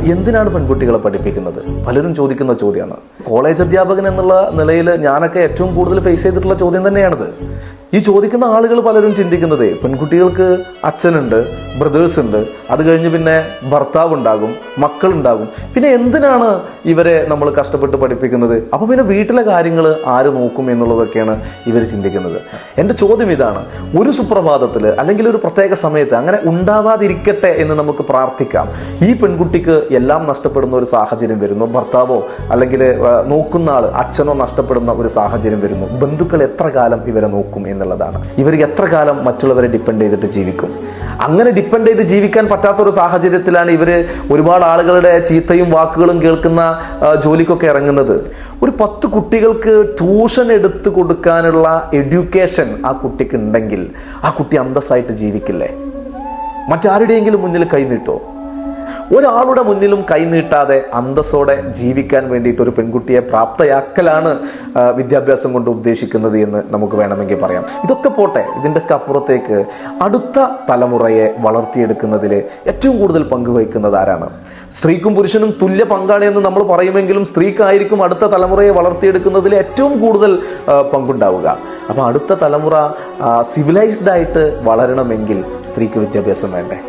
എന്തിനാണ് പെൺകുട്ടികളെ പഠിപ്പിക്കുന്നത്? പലരും ചോദിക്കുന്ന ചോദ്യമാണ്. കോളേജ് അധ്യാപകൻ എന്നുള്ള നിലയിൽ ഞാനൊക്കെ ഏറ്റവും കൂടുതൽ ഫേസ് ചെയ്തിട്ടുള്ള ചോദ്യം തന്നെയാണിത്. ഈ ചോദിക്കുന്ന ആളുകൾ പലരും ചിന്തിക്കുന്നത് പെൺകുട്ടികൾക്ക് അച്ഛനുണ്ട് ബ്രദേഴ്സ് ഉണ്ട്. അത് കഴിഞ്ഞ് പിന്നെ ഭർത്താവ് ഉണ്ടാകും മക്കളുണ്ടാകും പിന്നെ എന്തിനാണ് ഇവരെ നമ്മൾ കഷ്ടപ്പെട്ട് പഠിപ്പിക്കുന്നത്? അപ്പോൾ പിന്നെ വീട്ടിലെ കാര്യങ്ങൾ ആര് നോക്കും എന്നുള്ളതൊക്കെയാണ് ഇവർ ചിന്തിക്കുന്നത്. എന്റെ ചോദ്യം ഇതാണ് ഒരു സുപ്രഭാതത്തിൽ അല്ലെങ്കിൽ ഒരു പ്രത്യേക സമയത്ത് അങ്ങനെ ഉണ്ടാവാതിരിക്കട്ടെ എന്ന് നമുക്ക് പ്രാർത്ഥിക്കാം. ഈ പെൺകുട്ടിക്ക് എല്ലാം നഷ്ടപ്പെടുന്ന ഒരു സാഹചര്യം വരുന്നു. ഭർത്താവോ അല്ലെങ്കിൽ നോക്കുന്ന ആൾ അച്ഛനോ നഷ്ടപ്പെടുന്ന ഒരു സാഹചര്യം വരുന്നു. ബന്ധുക്കൾ എത്ര കാലം ഇവരെ നോക്കും എന്നുള്ളതാണ്. ഇവർ എത്ര കാലം മറ്റുള്ളവരെ ഡിപ്പെൻഡ് ചെയ്തിട്ട് ജീവിക്കും? അങ്ങനെ ഡിപ്പെൻഡ് ചെയ്ത് ജീവിക്കാൻ പറ്റാത്ത ഒരു സാഹചര്യത്തിലാണ് ഇവർ ഒരുപാട് ആളുകളുടെ ചീത്തയും വാക്കുകളും കേൾക്കുന്ന ജോലിക്കൊക്കെ ഇറങ്ങുന്നത്. ഒരു പത്ത് കുട്ടികൾക്ക് ട്യൂഷൻ എടുത്തു കൊടുക്കാനുള്ള എഡ്യൂക്കേഷൻ ആ കുട്ടിക്ക് ഉണ്ടെങ്കിൽ ആ കുട്ടി അന്തസ്സായിട്ട് ജീവിക്കില്ലേ? മറ്റാരുടെയെങ്കിലും മുന്നിൽ കൈനീട്ടോ ഒരാളുടെ മുന്നിലും കൈനീട്ടാതെ അന്തസ്സോടെ ജീവിക്കാൻ വേണ്ടിയിട്ട് ഒരു പെൺകുട്ടിയെ പ്രാപ്തയാക്കലാണ് വിദ്യാഭ്യാസം കൊണ്ട് ഉദ്ദേശിക്കുന്നത് എന്ന് നമുക്ക് വേണമെങ്കിൽ പറയാം. ഇതൊക്കെ പോട്ടെ ഇതിന്റെയൊക്കെ അപ്പുറത്തേക്ക് അടുത്ത തലമുറയെ വളർത്തിയെടുക്കുന്നതിൽ ഏറ്റവും കൂടുതൽ പങ്കുവഹിക്കുന്നത് ആരാണ്? സ്ത്രീക്കും പുരുഷനും തുല്യ പങ്കാണ് എന്ന് നമ്മൾ പറയുമെങ്കിലും സ്ത്രീക്കായിരിക്കും അടുത്ത തലമുറയെ വളർത്തിയെടുക്കുന്നതിൽ ഏറ്റവും കൂടുതൽ പങ്കുണ്ടാവുക. അപ്പോൾ അടുത്ത തലമുറ സിവിലൈസ്ഡ് ആയിട്ട് വളരണമെങ്കിൽ സ്ത്രീക്ക് വിദ്യാഭ്യാസം വേണ്ടേ?